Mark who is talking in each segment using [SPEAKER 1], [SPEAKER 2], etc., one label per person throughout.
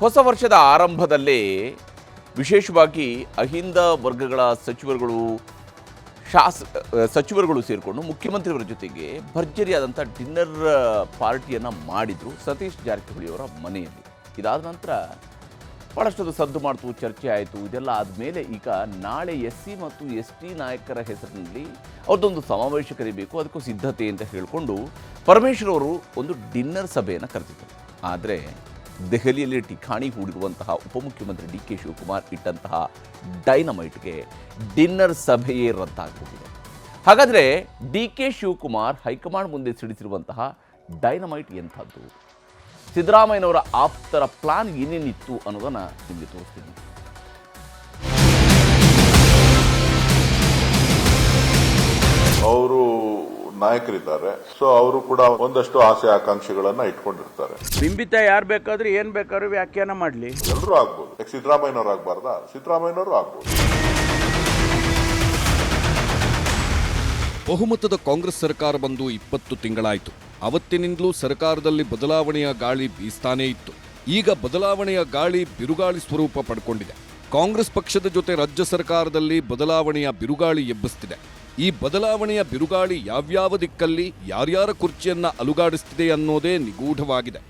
[SPEAKER 1] ಹೊಸ ವರ್ಷದ ಆರಂಭದಲ್ಲೇ ವಿಶೇಷವಾಗಿ ಅಹಿಂದ ವರ್ಗಗಳ ಸಚಿವರುಗಳು ಶಾಸ, ಸಚಿವರುಗಳು ಸೇರಿಕೊಂಡು ಮುಖ್ಯಮಂತ್ರಿಯವರ ಜೊತೆಗೆ ಭರ್ಜರಿಯಾದಂಥ ಡಿನ್ನರ್ ಪಾರ್ಟಿಯನ್ನು ಮಾಡಿದರು ಸತೀಶ್ ಜಾರಕಿಹೊಳಿ ಅವರ ಮನೆಯಲ್ಲಿ. ಇದಾದ ನಂತರ ಭಾಳಷ್ಟು ಸದ್ದು ಮಾಡ್ತು, ಚರ್ಚೆ ಆಯಿತು. ಇದೆಲ್ಲ ಆದಮೇಲೆ ಈಗ ನಾಳೆ ಎಸ್ ಸಿ ಮತ್ತು ಎಸ್ ಟಿ ನಾಯಕರ ಹೆಸರಿನಲ್ಲಿ ಅವ್ರದ್ದೊಂದು ಸಮಾವೇಶ ಕರಿಬೇಕು, ಅದಕ್ಕೂ ಸಿದ್ಧತೆ ಅಂತ ಹೇಳಿಕೊಂಡು ಪರಮೇಶ್ವರ್ ಅವರು ಒಂದು ಡಿನ್ನರ್ ಸಭೆಯನ್ನು ಕರೆದಿದ್ದರು. ಆದರೆ ದೆಹಲಿಯಲ್ಲಿ ಠಿಕಾಣಿ ಹೂಡಿರುವಂತಹ ಉಪಮುಖ್ಯಮಂತ್ರಿ ಡಿ ಕೆ ಶಿವಕುಮಾರ್ ಇಟ್ಟಂತಹ ಡೈನಮೈಟ್ಗೆ ಡಿನ್ನರ್ ಸಭೆಯೇ ರದ್ದಾಗಬಹುದು ಹಾಗಾದರೆ ಡಿ ಕೆ ಶಿವಕುಮಾರ್ ಹೈಕಮಾಂಡ್ ಮುಂದೆ ಸಿಡಿಸಿರುವಂತಹ ಡೈನಮೈಟ್ ಎಂಥದ್ದು? ಸಿದ್ದರಾಮಯ್ಯನವರ ಆಪ್ತರ ಪ್ಲಾನ್ ಏನೇನಿತ್ತು ಅನ್ನೋದನ್ನು ನಿಮಗೆ ತೋರಿಸ್ತೀನಿ.
[SPEAKER 2] ಅವರು ನಾಯಕರಿದ್ದಾರೆ. ಸೊ ಅವರು ಕೂಡ ಒಂದಷ್ಟು ಆಸೆ ಆಕಾಂಕ್ಷೆಗಳನ್ನ ಇಟ್ಕೊಂಡಿರ್ತಾರೆ.
[SPEAKER 3] ಬಿಂಬಿತ ಯಾರು ಬೇಕಾದ್ರೂ ಏನ್ ಬೇಕಾದ್ರೂ ವ್ಯಾಖ್ಯಾನ ಮಾಡಲಿ.
[SPEAKER 2] ಎಲ್ಲರೂ ಆಗ್ಬೋದು. ಸಿದ್ದರಾಮಯ್ಯನವ್ರು ಆಗ್ಬಾರ್ದಾ? ಸಿದ್ದರಾಮಯ್ಯನವರು ಆಗ್ಬೋದು.
[SPEAKER 4] ಬಹುಮತದ ಕಾಂಗ್ರೆಸ್ ಸರ್ಕಾರ ಬಂದು ಇಪ್ಪತ್ತು ತಿಂಗಳಾಯಿತು. ಅವತ್ತಿನಿಂದಲೂ ಸರ್ಕಾರದಲ್ಲಿ ಬದಲಾವಣೆಯ ಗಾಳಿ ಬೀಸ್ತಾನೇ ಇತ್ತು. ಈಗ ಬದಲಾವಣೆಯ ಗಾಳಿ ಬಿರುಗಾಳಿ ಸ್ವರೂಪ ಪಡ್ಕೊಂಡಿದೆ. ಕಾಂಗ್ರೆಸ್ ಪಕ್ಷದ ಜೊತೆ ರಾಜ್ಯ ಸರ್ಕಾರದಲ್ಲಿ ಬದಲಾವಣೆಯ ಬಿರುಗಾಳಿ ಎಬ್ಬಿಸ್ತಿದೆ. ಈ ಬದಲಾವಣೆಯ ಬಿರುಗಾಳಿ ಯಾವ್ಯಾವ ದಿಕ್ಕಲ್ಲಿ ಯಾರ್ಯಾರ ಕುರ್ಚಿಯನ್ನು ಅಲುಗಾಡಿಸ್ತಿದೆ ಅನ್ನೋದೇ ನಿಗೂಢವಾಗಿದೆ.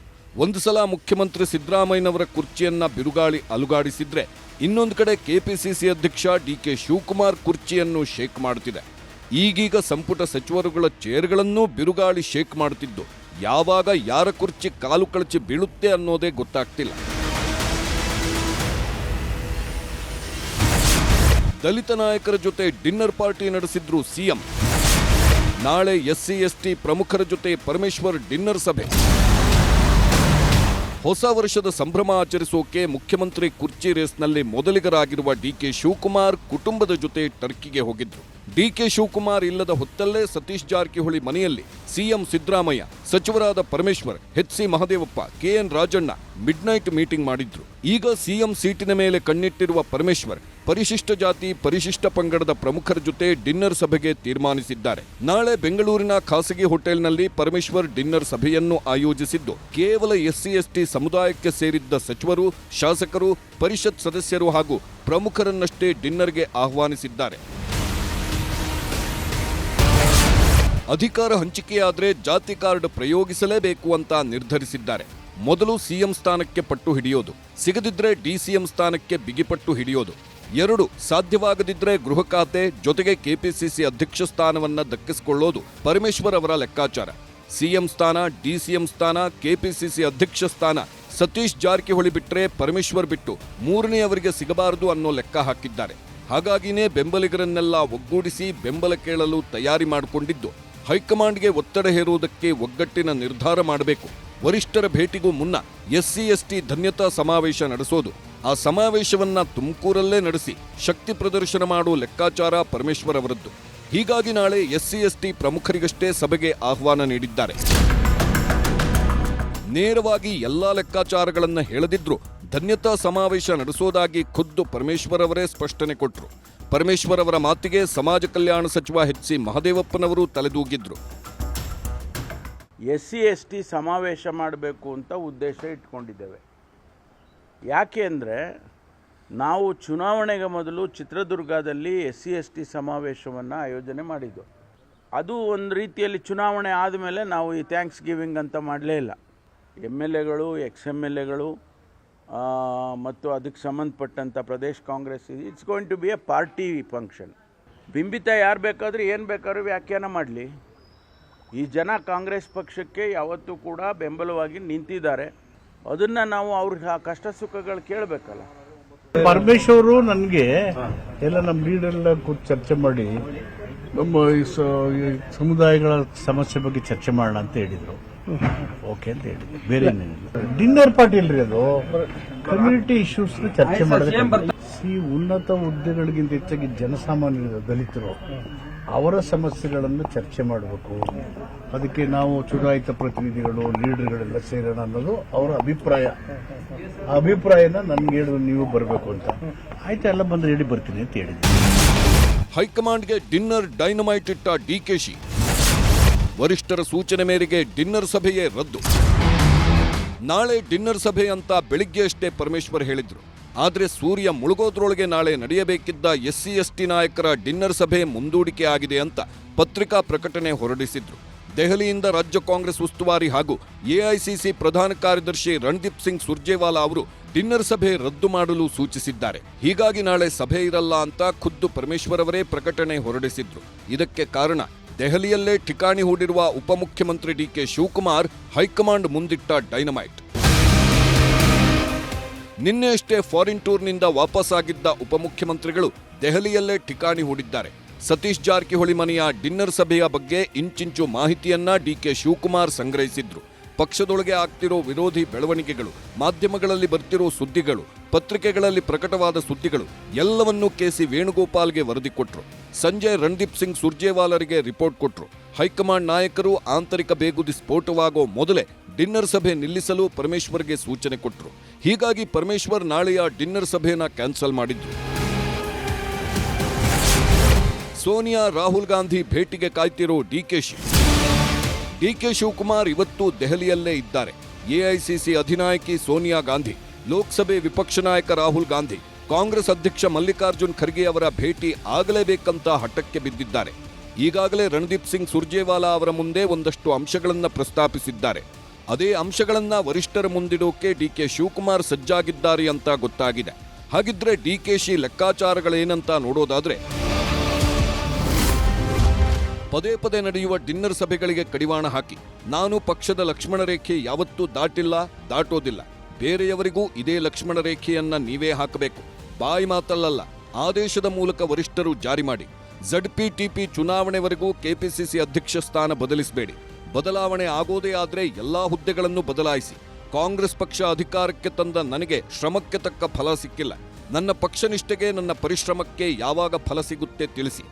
[SPEAKER 4] ಒಂದು ಸಲ ಮುಖ್ಯಮಂತ್ರಿ ಸಿದ್ದರಾಮಯ್ಯನವರ ಕುರ್ಚಿಯನ್ನ ಬಿರುಗಾಳಿ ಅಲುಗಾಡಿಸಿದ್ರೆ ಇನ್ನೊಂದು ಕಡೆ ಕೆಪಿಸಿಸಿ ಅಧ್ಯಕ್ಷ ಡಿ ಕೆ ಶಿವಕುಮಾರ್ ಕುರ್ಚಿಯನ್ನು ಶೇಕ್ ಮಾಡುತ್ತಿದೆ ಈಗೀಗ ಸಂಪುಟ ಸಚಿವರುಗಳ ಚೇರ್ಗಳನ್ನೂ ಬಿರುಗಾಳಿ ಶೇಕ್ ಮಾಡುತ್ತಿದ್ದು ಯಾವಾಗ ಯಾರ ಕುರ್ಚಿ ಕಾಲು ಕಳಚಿ ಬೀಳುತ್ತೆ ಅನ್ನೋದೇ ಗೊತ್ತಾಗ್ತಿಲ್ಲ. ದಲಿತ ನಾಯಕರ ಜೊತೆ ಡಿನ್ನರ್ ಪಾರ್ಟಿ ನಡೆಸಿದ್ರು ಸಿಎಂ. ನಾಳೆ ಎಸ್ಸಿ, ಎಸ್ಟಿ ಪ್ರಮುಖರ ಜೊತೆ ಪರಮೇಶ್ವರ್ ಡಿನ್ನರ್ ಸಭೆ. ಹೊಸ ವರ್ಷದ ಸಂಭ್ರಮ ಆಚರಿಸೋಕೆ ಮುಖ್ಯಮಂತ್ರಿ ಕುರ್ಚಿ ರೇಸ್ನಲ್ಲಿ ಮೊದಲಿಗರಾಗಿರುವ ಡಿಕೆ ಶಿವಕುಮಾರ್ ಕುಟುಂಬದ ಜೊತೆ ಟರ್ಕಿಗೆ ಹೋಗಿದ್ರು. ಡಿಕೆ ಶಿವಕುಮಾರ್ ಇಲ್ಲದ ಹೊತ್ತಲ್ಲೇ ಸತೀಶ್ ಜಾರಕಿಹೊಳಿ ಮನೆಯಲ್ಲಿ ಸಿಎಂ ಸಿದ್ದರಾಮಯ್ಯ ಸಚಿವರಾದ Parameshwar, H C Mahadevappa KN Rajanna midnight meeting ಮಾಡಿದ್ರು. ಈಗ ಸಿಎಂ ಸೀಟಿನ ಮೇಲೆ ಕಣ್ಣಿಟ್ಟಿರುವ ಪರಮೇಶ್ವರ್ ಪರಿಶಿಷ್ಟ ಜಾತಿ, ಪರಿಶಿಷ್ಟ ಪಂಗಡದ ಪ್ರಮುಖರ ಜೊತೆ ಡಿನ್ನರ್ ಸಭೆಗೆ ತೀರ್ಮಾನಿಸಿದ್ದಾರೆ. ನಾಳೆ ಬೆಂಗಳೂರಿನ ಖಾಸಗಿ ಹೋಟೆಲ್ನಲ್ಲಿ ಪರಮೇಶ್ವರ್ ಡಿನ್ನರ್ ಸಭೆಯನ್ನು ಆಯೋಜಿಸಿದ್ದು, ಕೇವಲ ಎಸ್ಸಿ, ಎಸ್ಟಿ ಸಮುದಾಯಕ್ಕೆ ಸೇರಿದ್ದ ಸಚಿವರು, ಶಾಸಕರು, ಪರಿಷತ್ ಸದಸ್ಯರು ಹಾಗೂ ಪ್ರಮುಖರನ್ನಷ್ಟೇ ಡಿನ್ನರ್ಗೆ ಆಹ್ವಾನಿಸಿದ್ದಾರೆ. ಅಧಿಕಾರ ಹಂಚಿಕೆಯಾದರೆ ಜಾತಿ ಕಾರ್ಡ್ ಪ್ರಯೋಗಿಸಲೇಬೇಕು ಅಂತ ನಿರ್ಧರಿಸಿದ್ದಾರೆ. ಮೊದಲು ಸಿಎಂ ಸ್ಥಾನಕ್ಕೆ ಪಟ್ಟು ಹಿಡಿಯೋದು, ಸಿಗದಿದ್ರೆ ಡಿಸಿಎಂ ಸ್ಥಾನಕ್ಕೆ ಬಿಗಿಪಟ್ಟು ಹಿಡಿಯೋದು. ಎರಡು, ಸಾಧ್ಯವಾಗದಿದ್ರೆ ಗೃಹ ಖಾತೆ ಜೊತೆಗೆ ಕೆಪಿಸಿಸಿ ಅಧ್ಯಕ್ಷ ಸ್ಥಾನವನ್ನ ದಕ್ಕಿಸಿಕೊಳ್ಳೋದು ಪರಮೇಶ್ವರ್ ಅವರ ಲೆಕ್ಕಾಚಾರ. ಸಿಎಂ ಸ್ಥಾನ, ಡಿಸಿಎಂ ಸ್ಥಾನ, ಕೆಪಿಸಿಸಿ ಅಧ್ಯಕ್ಷ ಸ್ಥಾನ, ಸತೀಶ್ ಜಾರಕಿಹೊಳಿ ಬಿಟ್ಟರೆ ಪರಮೇಶ್ವರ್ ಬಿಟ್ಟು ಮೂರನೇ ಅವರಿಗೆ ಸಿಗಬಾರದು ಅನ್ನೋ ಲೆಕ್ಕ ಹಾಕಿದ್ದಾರೆ. ಹಾಗಾಗಿನೇ ಬೆಂಬಲಿಗರನ್ನೆಲ್ಲ ಒಗ್ಗೂಡಿಸಿ ಬೆಂಬಲ ಕೇಳಲು ತಯಾರಿ ಮಾಡಿಕೊಂಡಿದ್ದು ಹೈಕಮಾಂಡ್ಗೆ ಒತ್ತಡ ಹೇರುವುದಕ್ಕೆ ಒಗ್ಗಟ್ಟಿನ ನಿರ್ಧಾರ ಮಾಡಬೇಕು. ವರಿಷ್ಠರ ಭೇಟಿಗೂ ಮುನ್ನ ಎಸ್ಸಿ, ಎಸ್ಟಿ ಧನ್ಯತಾ ಸಮಾವೇಶ ನಡೆಸೋದು. ಆ ಸಮಾವೇಶವನ್ನ ತುಮಕೂರಲ್ಲೇ ನಡೆಸಿ ಶಕ್ತಿ ಪ್ರದರ್ಶನ ಮಾಡುವ ಲೆಕ್ಕಾಚಾರ ಪರಮೇಶ್ವರ್ ಅವರದ್ದು. ಹೀಗಾಗಿ ನಾಳೆ ಎಸ್ಸಿ, ಎಸ್ಟಿ ಪ್ರಮುಖರಿಗಷ್ಟೇ ಸಭೆಗೆ ಆಹ್ವಾನ ನೀಡಿದ್ದಾರೆ. ನೇರವಾಗಿ ಎಲ್ಲಾ ಲೆಕ್ಕಾಚಾರಗಳನ್ನು ಹೇಳದಿದ್ರು ಧನ್ಯತಾ ಸಮಾವೇಶ ನಡೆಸೋದಾಗಿ ಖುದ್ದು ಪರಮೇಶ್ವರ್ ಅವರೇ ಸ್ಪಷ್ಟನೆ ಕೊಟ್ಟರು ಪರಮೇಶ್ವರ್ ಅವರ ಮಾತಿಗೆ ಸಮಾಜ ಕಲ್ಯಾಣ ಸಚಿವ ಎಚ್ ಸಿ ಮಹದೇವಪ್ಪನವರು ತಲೆದೂಗಿದ್ರು.
[SPEAKER 3] ಎಸ್ ಸಿ ಎಸ್ ಟಿ ಸಮಾವೇಶ ಮಾಡಬೇಕು ಅಂತ ಉದ್ದೇಶ ಇಟ್ಕೊಂಡಿದ್ದೇವೆ. ಯಾಕೆ ಅಂದರೆ ನಾವು ಚುನಾವಣೆಗೆ ಮೊದಲು ಚಿತ್ರದುರ್ಗದಲ್ಲಿ ಎಸ್ ಸಿ ಎಸ್ ಟಿ ಸಮಾವೇಶವನ್ನು ಆಯೋಜನೆ ಮಾಡಿದ್ದು. ಅದು ಒಂದು ರೀತಿಯಲ್ಲಿ ಚುನಾವಣೆ ಆದಮೇಲೆ ನಾವು ಈ ಥ್ಯಾಂಕ್ಸ್ ಗಿವಿಂಗ್ ಅಂತ ಮಾಡಲೇ ಇಲ್ಲ. ಎಂ ಎಲ್ ಎಗಳು, ಎಕ್ಸ್ ಎಂ ಎಲ್ ಎಗಳು ಮತ್ತು ಅದಕ್ಕೆ ಸಂಬಂಧಪಟ್ಟಂಥ Pradesh Congress it's going to be a party function ಬಿಂಬಿತ ಯಾರು ಬೇಕಾದರೂ ಏನು ಬೇಕಾದ್ರೂ ವ್ಯಾಖ್ಯಾನ ಮಾಡಲಿ. ಈ ಜನ ಕಾಂಗ್ರೆಸ್ ಪಕ್ಷಕ್ಕೆ ಯಾವತ್ತೂ ಕೂಡ ಬೆಂಬಲವಾಗಿ ನಿಂತಿದ್ದಾರೆ. ಅದನ್ನು ನಾವು ಅವ್ರ ಕಷ್ಟ ಸುಖಗಳು ಕೇಳಬೇಕಲ್ಲ.
[SPEAKER 5] ಪರಮೇಶ್ವರು ನನಗೆ ಎಲ್ಲ ನಮ್ಮ ಲೀಡರ್ಲ್ಲ ಕೂತು ಚರ್ಚೆ ಮಾಡಿ, ನಮ್ಮ ಸಮುದಾಯಗಳ ಸಮಸ್ಯೆ ಬಗ್ಗೆ ಚರ್ಚೆ ಮಾಡೋಣ ಅಂತ ಹೇಳಿದ್ರು. ಓಕೆ ಅಂತ ಹೇಳಿದ್ವಿ ಬೇರೆ ಡಿನ್ನರ್ ಪಾರ್ಟಿ ಇಲ್ರಿ ಅದು. ಕಮ್ಯುನಿಟಿ ಇಶ್ಯೂಸ್ ಚರ್ಚೆ ಮಾಡಿದ್ರೆ ಸಿ ಉನ್ನತ ಹುದ್ದೆಗಳಿಗಿಂತ ಹೆಚ್ಚಾಗಿ ಜನಸಾಮಾನ್ಯರು ದಲಿತರು. ಅವರ ಸಮಸ್ಯೆಗಳನ್ನು ಚರ್ಚೆ ಮಾಡಬೇಕು. ಅದಕ್ಕೆ ನಾವು ಚುನಾಯಿತ ಪ್ರತಿನಿಧಿಗಳು ಲೀಡರ್ಗಳೆಲ್ಲ ಸೇರೋಣ ಅನ್ನೋದು ಅವರ ಅಭಿಪ್ರಾಯ. ಆ ಅಭಿಪ್ರಾಯನ ನನ್ಗೆ ಹೇಳಿದ್ರು ನೀವು ಬರಬೇಕು ಅಂತ. ಆಯ್ತಾ ಎಲ್ಲ ಬಂದ್ರೆ ಹೇಳಿ ಬರ್ತೀನಿ ಅಂತ ಹೇಳಿದ್ರು
[SPEAKER 4] ಹೈಕಮಾಂಡ್ಗೆ ಡಿನ್ನರ್ ಡೈನಮೈಟ್ ಇಟ್ಟ ಡಿಕೆಶಿ ವರಿಷ್ಠರ ಸೂಚನೆ ಮೇರೆಗೆ ಡಿನ್ನರ್ ಸಭೆಯೇ ರದ್ದು. ನಾಳೆ ಡಿನ್ನರ್ ಸಭೆ ಅಂತ ಬೆಳಿಗ್ಗೆಯಷ್ಟೇ ಪರಮೇಶ್ವರ್ ಹೇಳಿದ್ರು. ಆದರೆ ಸೂರ್ಯ ಮುಳುಗೋದ್ರೊಳಗೆ ನಾಳೆ ನಡೆಯಬೇಕಿದ್ದ ಎಸ್ ಸಿ ಎಸ್ ಟಿ ನಾಯಕರ ಡಿನ್ನರ್ ಸಭೆ ಮುಂದೂಡಿಕೆ ಆಗಿದೆ ಅಂತ ಪತ್ರಿಕಾ ಪ್ರಕಟಣೆ ಹೊರಡಿಸಿದ್ರು. ದೆಹಲಿಯಿಂದ ರಾಜ್ಯ ಕಾಂಗ್ರೆಸ್ ಉಸ್ತುವಾರಿ ಹಾಗೂ ಎಐಸಿಸಿ ಪ್ರಧಾನ ಕಾರ್ಯದರ್ಶಿ ರಣದೀಪ್ ಸಿಂಗ್ ಸುರ್ಜೇವಾಲಾ ಅವರು ಡಿನ್ನರ್ ಸಭೆ ರದ್ದು ಮಾಡಲು ಸೂಚಿಸಿದ್ದಾರೆ. ಹೀಗಾಗಿ ನಾಳೆ ಸಭೆ ಇರಲ್ಲ ಅಂತ ಖುದ್ದು ಪರಮೇಶ್ವರ್ ಅವರೇ ಪ್ರಕಟಣೆ ಹೊರಡಿಸಿದ್ರು. ಇದಕ್ಕೆ ಕಾರಣ ದೆಹಲಿಯಲ್ಲೇ ಠಿಕಾಣಿ ಹೂಡಿರುವ ಉಪಮುಖ್ಯಮಂತ್ರಿ D K Shivakumar high command ಮುಂದಿಟ್ಟ dynamite. ನಿನ್ನೆಯಷ್ಟೇ ಫಾರಿನ್ ಟೂರ್ನಿಂದ ವಾಪಸ್ಸಾಗಿದ್ದ ಉಪಮುಖ್ಯಮಂತ್ರಿಗಳು ದೆಹಲಿಯಲ್ಲೇ ಠಿಕಾಣಿ ಹೂಡಿದ್ದಾರೆ. ಸತೀಶ್ ಜಾರಕಿಹೊಳಿ ಮನೆಯ ಡಿನ್ನರ್ ಸಭೆಯ ಬಗ್ಗೆ ಇಂಚಿಂಚು ಮಾಹಿತಿಯನ್ನ ಡಿಕೆ ಶಿವಕುಮಾರ್ ಸಂಗ್ರಹಿಸಿದ್ರು. ಪಕ್ಷದೊಳಗೆ ಆಗ್ತಿರೋ ವಿರೋಧಿ ಬೆಳವಣಿಗೆಗಳು, ಮಾಧ್ಯಮಗಳಲ್ಲಿ ಬರ್ತಿರೋ ಸುದ್ದಿಗಳು, ಪತ್ರಿಕೆಗಳಲ್ಲಿ ಪ್ರಕಟವಾದ ಸುದ್ದಿಗಳು, ಎಲ್ಲವನ್ನೂ ಕೆಸಿ ವೇಣುಗೋಪಾಲ್ಗೆ ವರದಿ ಕೊಟ್ರು. ಸಂಜೆ ರಣದೀಪ್ ಸಿಂಗ್ ಸುರ್ಜೇವಾಲರಿಗೆ ರಿಪೋರ್ಟ್ ಕೊಟ್ರು. ಹೈಕಮಾಂಡ್ ನಾಯಕರು ಆಂತರಿಕ ಬೇಗುದಿ ಸ್ಫೋಟವಾಗೋ ಮೊದಲೇ ಡಿನ್ನರ್ ಸಭೆ ನಿಲ್ಲಿಸಲು ಪರಮೇಶ್ವರ್ಗೆ ಸೂಚನೆ ಕೊಟ್ರು. ಹೀಗಾಗಿ ಪರಮೇಶ್ವರ್ ನಾಳೆಯ ಡಿನ್ನರ್ ಸಭೆನ ಕ್ಯಾನ್ಸಲ್ ಮಾಡಿದ್ರು. ಸೋನಿಯಾ, ರಾಹುಲ್ ಗಾಂಧಿ ಭೇಟಿಗೆ ಕಾಯ್ತಿರೋ ಡಿಕೆಶಿ ಡಿಕೆ ಶಿವಕುಮಾರ್ ಇವತ್ತು ದೆಹಲಿಯಲ್ಲೇ ಇದ್ದಾರೆ. ಎಐಸಿಸಿ ಅಧಿನಾಯಕಿ ಸೋನಿಯಾ ಗಾಂಧಿ, ಲೋಕಸಭೆ ವಿಪಕ್ಷ ನಾಯಕ ರಾಹುಲ್ ಗಾಂಧಿ, ಕಾಂಗ್ರೆಸ್ ಅಧ್ಯಕ್ಷ ಮಲ್ಲಿಕಾರ್ಜುನ್ ಖರ್ಗೆ ಅವರ ಭೇಟಿ ಆಗಲೇಬೇಕಂತ ಹಠಕ್ಕೆ ಬಿದ್ದಿದ್ದಾರೆ. ಈಗಾಗಲೇ ರಣದೀಪ್ ಸಿಂಗ್ ಸುರ್ಜೇವಾಲಾ ಅವರ ಮುಂದೆ ಒಂದಷ್ಟು ಅಂಶಗಳನ್ನು ಪ್ರಸ್ತಾಪಿಸಿದ್ದಾರೆ. ಅದೇ ಅಂಶಗಳನ್ನ ವರಿಷ್ಠರ ಮುಂದಿಡೋಕೆ ಡಿ ಕೆ ಶಿವಕುಮಾರ್ ಸಜ್ಜಾಗಿದ್ದಾರೆ ಅಂತ ಗೊತ್ತಾಗಿದೆ. ಹಾಗಿದ್ರೆ ಡಿಕೆಶಿ ಲೆಕ್ಕಾಚಾರಗಳೇನಂತ ನೋಡೋದಾದ್ರೆ ಪದೇ ಪದೇ ನಡೆಯುವ ಡಿನ್ನರ್ ಸಭೆಗಳಿಗೆ ಕಡಿವಾಣ ಹಾಕಿ, ನಾನು ಪಕ್ಷದ ಲಕ್ಷ್ಮಣ ರೇಖೆ ಯಾವತ್ತೂ ದಾಟಿಲ್ಲ, ದಾಟೋದಿಲ್ಲ. ಬೇರೆಯವರಿಗೂ ಇದೇ ಲಕ್ಷ್ಮಣ ರೇಖೆಯನ್ನ ನೀವೇ ಹಾಕಬೇಕು. ಬಾಯಿ ಮಾತಲ್ಲಲ್ಲ, ಆದೇಶದ ಮೂಲಕ ವರಿಷ್ಠರು ಜಾರಿ ಮಾಡಿ. ಝಡ್ಪಿ ಟಿಪಿ ಚುನಾವಣೆವರೆಗೂ ಕೆಪಿಸಿಸಿ ಅಧ್ಯಕ್ಷ ಸ್ಥಾನ ಬದಲಿಸಬೇಡಿ. ಬದಲಾವಣೆ ಆಗೋದೇ ಆದರೆ ಎಲ್ಲಾ ಹುದ್ದೆಗಳನ್ನು ಬದಲಾಯಿಸಿ. ಕಾಂಗ್ರೆಸ್ ಪಕ್ಷ ಅಧಿಕಾರಕ್ಕೆ ತಂದ ನನಗೆ ಶ್ರಮಕ್ಕೆ ತಕ್ಕ ಫಲ ಸಿಕ್ಕಿಲ್ಲ. ನನ್ನ ಪಕ್ಷನಿಷ್ಠೆಗೆ ನನ್ನ ಪರಿಶ್ರಮಕ್ಕೆ ಯಾವಾಗ ಫಲ ಸಿಗುತ್ತೆ ತಿಳಿಸಿ.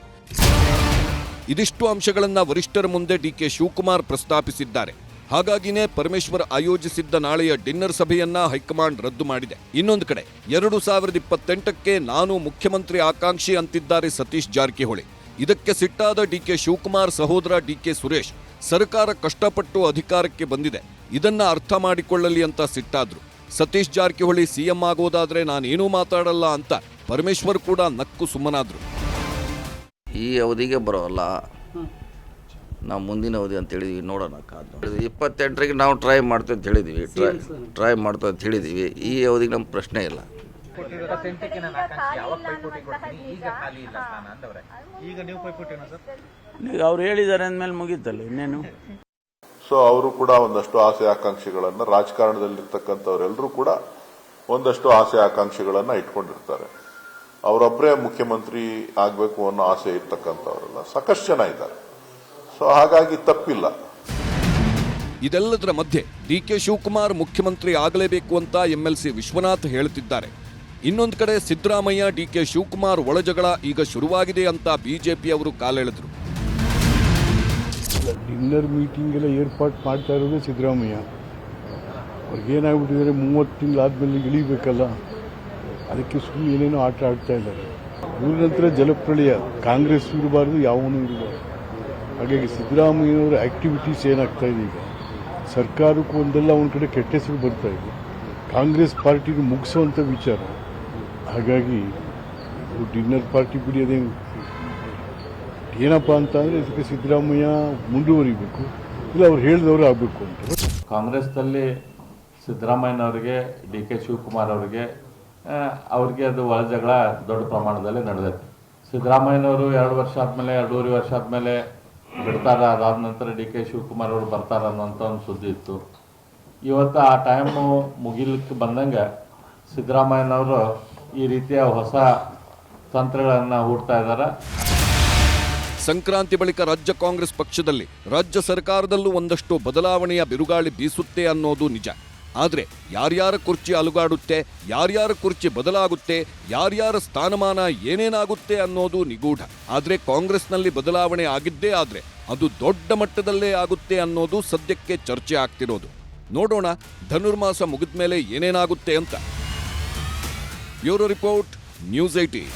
[SPEAKER 4] ಇದಿಷ್ಟು ಅಂಶಗಳನ್ನು ವರಿಷ್ಠರ ಮುಂದೆ ಡಿ ಕೆ ಶಿವಕುಮಾರ್ ಪ್ರಸ್ತಾಪಿಸಿದ್ದಾರೆ. ಹಾಗಾಗಿನೇ ಪರಮೇಶ್ವರ್ ಆಯೋಜಿಸಿದ್ದ ನಾಳೆಯ ಡಿನ್ನರ್ ಸಭೆಯನ್ನ ಹೈಕಮಾಂಡ್ ರದ್ದು ಮಾಡಿದೆ. ಇನ್ನೊಂದು ಕಡೆ, ಎರಡು ಸಾವಿರದ ಇಪ್ಪತ್ತೆಂಟಕ್ಕೆ ನಾನು ಮುಖ್ಯಮಂತ್ರಿ ಆಕಾಂಕ್ಷಿ ಅಂತಿದ್ದಾರೆ ಸತೀಶ್ ಜಾರಕಿಹೊಳಿ. ಇದಕ್ಕೆ ಸಿಟ್ಟಾದ ಡಿ ಕೆ ಶಿವಕುಮಾರ್ ಸಹೋದರ ಡಿ ಕೆ ಸುರೇಶ್, ಸರ್ಕಾರ ಕಷ್ಟಪಟ್ಟು ಅಧಿಕಾರಕ್ಕೆ ಬಂದಿದೆ. ಇದನ್ನ ಅರ್ಥ ಮಾಡಿಕೊಳ್ಳಲಿ ಅಂತ ಸಿಟ್ಟಾದ್ರು. ಸತೀಶ್ ಜಾರಕಿಹೊಳಿ ಸಿಎಂ ಆಗೋದಾದ್ರೆ ನಾನೇನೂ ಮಾತಾಡಲ್ಲ ಅಂತ ಪರಮೇಶ್ವರ್ ಕೂಡ ನಕ್ಕು ಸುಮ್ಮನಾದ್ರು.
[SPEAKER 6] ಈ ಅವಧಿಗೆ ಬರೋಲ್ಲ. ನಾವು ಮುಂದಿನ ಅವಧಿ ಅಂತ ಹೇಳಿದ್ವಿ ನೋಡೋಣ ಕಾದು ಇಪ್ಪತ್ತೆಂಟರಿಗೆ ನಾವು ಟ್ರೈ ಮಾಡ್ತೇವೆ ಅಂತ ಹೇಳಿದ್ವಿ. ಟ್ರೈ ಟ್ರೈ ಮಾಡ್ತೇವೆ ಅಂತ ಹೇಳಿದ್ವಿ. ಈ ಅವಧಿಗೆ ನಮ್ಮ ಪ್ರಶ್ನೆ ಇಲ್ಲ.
[SPEAKER 3] ಈಗ ಅವ್ರು ಹೇಳಿದ್ದಾರೆ ಅಂದಮೇಲೆ ಮುಗೀತಲ್ಲ ಇನ್ನೇನು?
[SPEAKER 2] ಸೊ ಅವರು ಕೂಡ ಒಂದಷ್ಟು ಆಸೆ ಆಕಾಂಕ್ಷೆಗಳನ್ನು ರಾಜಕಾರಣದಲ್ಲಿರ್ತಕ್ಕಂಥವರೆಲ್ಲರೂ ಕೂಡ ಒಂದಷ್ಟು ಆಸೆ ಆಕಾಂಕ್ಷೆಗಳನ್ನು ಇಟ್ಕೊಂಡಿರ್ತಾರೆ. ಅವರೊಬ್ಬರೇ ಮುಖ್ಯಮಂತ್ರಿ ಆಗಬೇಕು ಅನ್ನೋ ಆಸೆ ಇರ್ತಕ್ಕಂಥವರೆಲ್ಲ. ಸಾಕಷ್ಟು ಜನ ಇದ್ದಾರೆ. ಸೊ ಹಾಗಾಗಿ ತಪ್ಪಿಲ್ಲ.
[SPEAKER 4] ಇದೆಲ್ಲದರ ಮಧ್ಯೆ ಡಿ ಕೆ ಶಿವಕುಮಾರ್ ಮುಖ್ಯಮಂತ್ರಿ ಆಗಲೇಬೇಕು ಅಂತ ಎಂಎಲ್ಸಿ ವಿಶ್ವನಾಥ್ ಹೇಳುತ್ತಿದ್ದಾರೆ. ಇನ್ನೊಂದು ಕಡೆ ಸಿದ್ದರಾಮಯ್ಯ ಡಿ ಕೆ ಶಿವಕುಮಾರ್ ಒಳಜಗಳ ಈಗ ಶುರುವಾಗಿದೆ ಅಂತ ಬಿಜೆಪಿ ಅವರು ಕಾಲೆಳೆದರು.
[SPEAKER 5] ಡಿನ್ನರ್ ಮೀಟಿಂಗ್ ಎಲ್ಲ ಏರ್ಪಾಟ್ ಮಾಡ್ತಾ ಇರೋದು ಸಿದ್ದರಾಮಯ್ಯ. ಅವ್ರಿಗೇನಾಗ್ಬಿಟ್ಟಿದ್ದಾರೆ ಮೂವತ್ತು ತಿಂಗಳಾದ್ಮೇಲೆ ಇಳಿಬೇಕಲ್ಲ. ಅದಕ್ಕೆ ಸುಮ್ಮನೆ ಏನೇನೋ ಆಟ ಆಡ್ತಾ ಇದ್ದಾರೆ. ಇವ್ರ ನಂತರ ಜಲಪ್ರಳಯ, ಕಾಂಗ್ರೆಸ್ ಇರಬಾರ್ದು, ಯಾವನೂ ಇರಬಾರ್ದು. ಹಾಗಾಗಿ ಸಿದ್ದರಾಮಯ್ಯನವರ ಆಕ್ಟಿವಿಟೀಸ್ ಏನಾಗ್ತಾ ಇದೆ ಈಗ? ಸರ್ಕಾರಕ್ಕೂ ಒಂದೆಲ್ಲ, ಒಂದು ಕಡೆ ಕೆಟ್ಟ ಹೆಸರು ಬರ್ತಾ ಇದೆ. ಕಾಂಗ್ರೆಸ್ ಪಾರ್ಟಿಗೆ ಮುಗಿಸುವಂಥ ವಿಚಾರ. ಹಾಗಾಗಿ ಡಿನ್ನರ್ ಪಾರ್ಟಿ ಬಿಡಿ ಏನಪ್ಪ ಅಂತ ಅಂದರೆ ಇದಕ್ಕೆ ಸಿದ್ದರಾಮಯ್ಯ ಮುಂದುವರಿಬೇಕು. ಇಲ್ಲ, ಅವ್ರು ಹೇಳಿದವರು ಆಗಬೇಕು ಅಂತ.
[SPEAKER 7] ಕಾಂಗ್ರೆಸ್ನಲ್ಲಿ ಸಿದ್ದರಾಮಯ್ಯನವರಿಗೆ, ಡಿ ಕೆ ಶಿವಕುಮಾರ್ ಅವರಿಗೆ ಅವ್ರಿಗೆ ಅದು ಒಳ ಜಗಳ ದೊಡ್ಡ ಪ್ರಮಾಣದಲ್ಲಿ ನಡೆದೈತೆ. ಸಿದ್ದರಾಮಯ್ಯನವರು ಎರಡು ವರ್ಷ ಆದಮೇಲೆ, ಎರಡೂವರೆ ವರ್ಷ ಆದಮೇಲೆ ಬಿಡ್ತಾರ, ಅದಾದ ನಂತರ ಡಿ ಕೆ ಶಿವಕುಮಾರ್ ಅವರು ಬರ್ತಾರ ಅನ್ನೋಂಥ ಒಂದು ಸುದ್ದಿ ಇತ್ತು. ಇವತ್ತು ಆ ಟೈಮು ಮುಗಿಲಿಕ್ಕೆ ಬಂದಂಗೆ ಸಿದ್ದರಾಮಯ್ಯನವರು ಈ ರೀತಿಯ ಹೊಸ ತಂತ್ರಗಳನ್ನು ಹುಡ್ತಾ ಇದ್ದಾರೆ.
[SPEAKER 4] ಸಂಕ್ರಾಂತಿ ಬಳಿಕ ರಾಜ್ಯ ಕಾಂಗ್ರೆಸ್ ಪಕ್ಷದಲ್ಲಿ ರಾಜ್ಯ ಸರ್ಕಾರದಲ್ಲೂ ಒಂದಷ್ಟು ಬದಲಾವಣೆಯ ಬಿರುಗಾಳಿ ಬೀಸುತ್ತೆ ಅನ್ನೋದು ನಿಜ. ಆದ್ರೆ ಯಾರ್ಯಾರ ಕುರ್ಚಿ ಅಲುಗಾಡುತ್ತೆ, ಯಾರ್ಯಾರ ಕುರ್ಚಿ ಬದಲಾಗುತ್ತೆ, ಯಾರ್ಯಾರ ಸ್ಥಾನಮಾನ ಏನೇನಾಗುತ್ತೆ ಅನ್ನೋದು ನಿಗೂಢ. ಆದರೆ ಕಾಂಗ್ರೆಸ್ನಲ್ಲಿ ಬದಲಾವಣೆ ಆಗಿದ್ದೇ ಆದರೆ ಅದು ದೊಡ್ಡ ಮಟ್ಟದಲ್ಲೇ ಆಗುತ್ತೆ ಅನ್ನೋದು ಸದ್ಯಕ್ಕೆ ಚರ್ಚೆ ಆಗ್ತಿರೋದು. ನೋಡೋಣ, ಧನುರ್ಮಾಸ ಮುಗಿದ್ಮೇಲೆ ಏನೇನಾಗುತ್ತೆ ಅಂತ. Bureau report, news eighteen